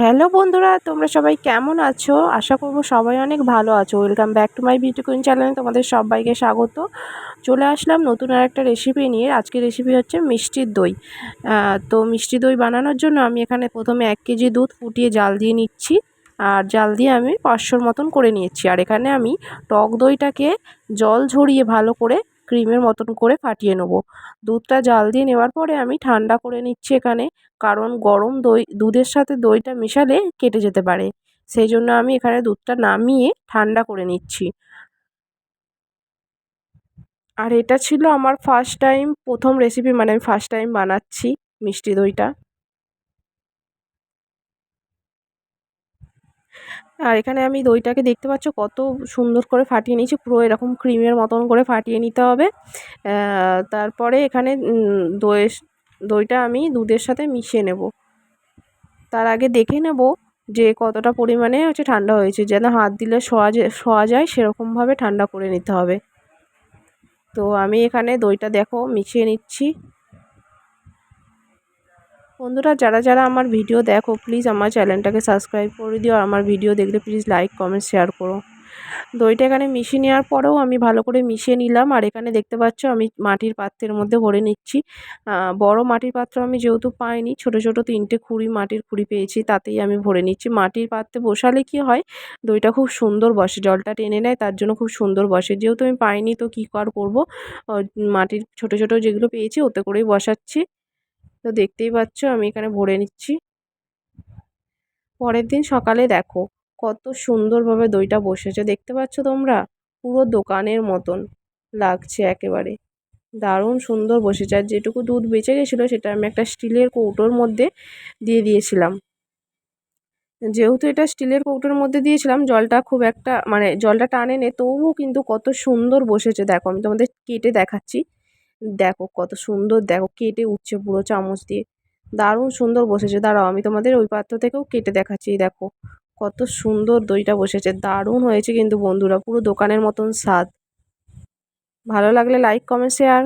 Hello বন্ধুরা, তোমরা সবাই কেমন আছো? আশা করব সবাই অনেক ভালো আছো। Welcome back to my beauty queen চ্যানেলে তোমাদের সবাইকে স্বাগত। চলে আসলাম নতুন আর একটা রেসিপি নিয়ে। আজকের রেসিপি হচ্ছে মিষ্টির দই। তো মিষ্টি দই বানানোর জন্য আমি এখানে প্রথমে এক কেজি দুধ ফুটিয়ে জাল দিয়ে নিচ্ছি। আর জাল দিয়ে আমি পাঁচশোর মতন করে নিয়েছি। আর এখানে আমি টক দইটাকে জল ঝরিয়ে ভালো করে ক্রিমের মতন করে ফাটিয়ে নেব। দুধটা জাল দিয়ে নেওয়ার পরে আমি ঠান্ডা করে নিচ্ছি এখানে, কারণ গরম দই, দুধের সাথে দইটা মিশালে কেটে যেতে পারে। সেই জন্য আমি এখানে দুধটা নামিয়ে ঠান্ডা করে নিচ্ছি। আর এটা ছিল আমার ফার্স্ট টাইম প্রথম রেসিপি মানে আমি ফার্স্ট টাইম বানাচ্ছি মিষ্টি দইটা। আর এখানে আমি দইটাকে দেখতে পাচ্ছ কত সুন্দর করে ফাটিয়ে নিয়েছি। পুরো এরকম ক্রিমের মতন করে ফাটিয়ে নিতে হবে। তারপরে এখানে দইয়ের দইটা আমি দুধের সাথে মিশিয়ে নেব। তার আগে দেখে নেব যে কতটা পরিমাণে হচ্ছে ঠান্ডা হয়েছে। যেন হাত দিলে শোয়া যায় শোয়া যায়, সেরকমভাবে ঠান্ডা করে নিতে হবে। তো আমি এখানে দইটা দেখো মিশিয়ে নিচ্ছি। বন্ধুরা, যারা যারা আমার ভিডিও দেখো প্লিজ আমার চ্যানেলটাকে সাবস্ক্রাইব করে দিও আর আমার ভিডিও দেখলে প্লিজ লাইক কমেন্ট শেয়ার করো। দইটা এখানে মিশিয়ে নেওয়ার পরেও আমি ভালো করে মিশিয়ে নিলাম আর এখানে দেখতে পাচ্ছ আমি মাটির পাত্রের মধ্যে ভরে নিচ্ছি। বড় মাটির পাত্র আমি যেহেতু পাইনি, ছোট ছোট তিনটে খুঁড়ি মাটির খুঁড়ি পেয়েছি, তাতেই আমি ভরে নিচ্ছি। মাটির পাত্রে বসালে কি হয়, দইটা খুব সুন্দর বসে, জলটা টেনে নেয়, তার জন্য খুব সুন্দর বসে। যেহেতু আমি পাইনি তো কী কর করব? মাটির ছোট ছোট যেগুলো পেয়েছি, ওতে করেই বসাচ্ছি। তো দেখতেই পাচ্ছ, আমি এখানে ভরে নিচ্ছি। পরের দিন সকালে দেখো, কত সুন্দরভাবে দইটা বসেছে। দেখতে পাচ্ছ তোমরা? পুরো দোকানের মতন লাগছে একেবারে। দারুণ সুন্দর বসেছে। আর যেটুকু দুধ বেঁচে গেছিল, সেটা আমি একটা স্টিলের কৌটোর মধ্যে দিয়ে দিয়েছিলাম। যেহেতু এটা স্টিলের কৌটোর মধ্যে দিয়েছিলাম, জলটা খুব একটা মানে জলটা টানে নে, তবুও কিন্তু কত সুন্দর বসেছে। দেখো, আমি তোমাদের কেটে দেখাচ্ছি। দেখো কত সুন্দর, দেখো কেটে উঠছে পুরো চামচ দিয়ে। দারুণ সুন্দর বসেছে, দাঁড়াও আমি তোমাদের ওই পাত্র থেকেও কেটে দেখাচ্ছি, দেখো। কত সুন্দর দইটা বসেছে, দারুণ হয়েছে কিন্তু বন্ধুরা, পুরো দোকানের মতন স্বাদ। ভালো লাগলে লাইক কমেন্ট শেয়ার